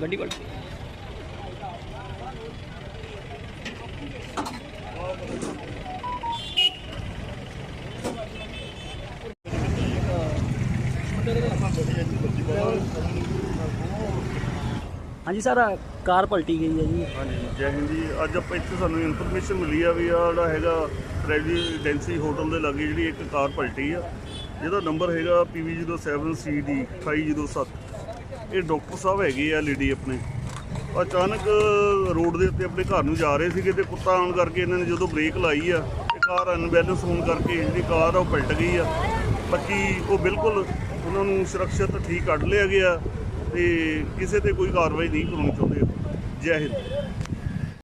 ਗੱਡੀ ਕੋਲ। ਹਾਂਜੀ ਸਰ ਕਾਰ ਪਲਟੀ ਗਈ ਹੈ ਜੀ। ਹਾਂਜੀ, ਜੈ ਹਿੰਦ ਜੀ। ਅੱਜ ਆਪਾਂ ਇੱਥੇ ਸਾਨੂੰ ਇਨਫੋਰਮੇਸ਼ਨ ਮਿਲੀ ਆ ਵੀ ਆ ਜਿਹੜਾ ਹੈਗਾ ਰੈਜ਼ੀਡੈਂਸੀ ਹੋਟਲ ਦੇ ਲਾਗੇ ਜਿਹੜੀ ਇੱਕ ਕਾਰ ਪਲਟੀ ਆ, ਜਿਹਦਾ ਨੰਬਰ ਹੈਗਾ PV07CD 2807 ਇਹ ਡਾਕਟਰ ਸਾਹਿਬ ਹੈਗੇ ਆ ਲੇਡੀ ਆਪਣੇ। ਅਚਾਨਕ ਰੋਡ ਦੇ ਉੱਤੇ ਆਪਣੇ ਘਰ ਨੂੰ ਜਾ ਰਹੇ ਸੀਗੇ ਤੇ ਕੁੱਤਾ ਆਉਣ ਕਰਕੇ ਇਹਨਾਂ ਨੇ ਜਦੋਂ ਬ੍ਰੇਕ ਲਾਈ ਆ ਇਹ ਕਾਰ ਅਨਬੈਲੈਂਸ ਹੋਣ ਕਰਕੇ ਜਿਹੜੀ ਕਾਰ ਆ ਉਹ ਪਲਟ ਗਈ ਆ। ਬਾਕੀ ਉਹ ਬਿਲਕੁਲ ਉਹਨਾਂ ਨੂੰ ਸੁਰੱਖਿਅਤ ਠੀਕ ਕੱਢ ਲਿਆ ਗਿਆ ਤੇ ਕਿਸੇ ਤੇ ਕੋਈ ਕਾਰਵਾਈ ਨਹੀਂ ਕਰਾਉਣੀ ਚਾਹੁੰਦੇ। جاهل.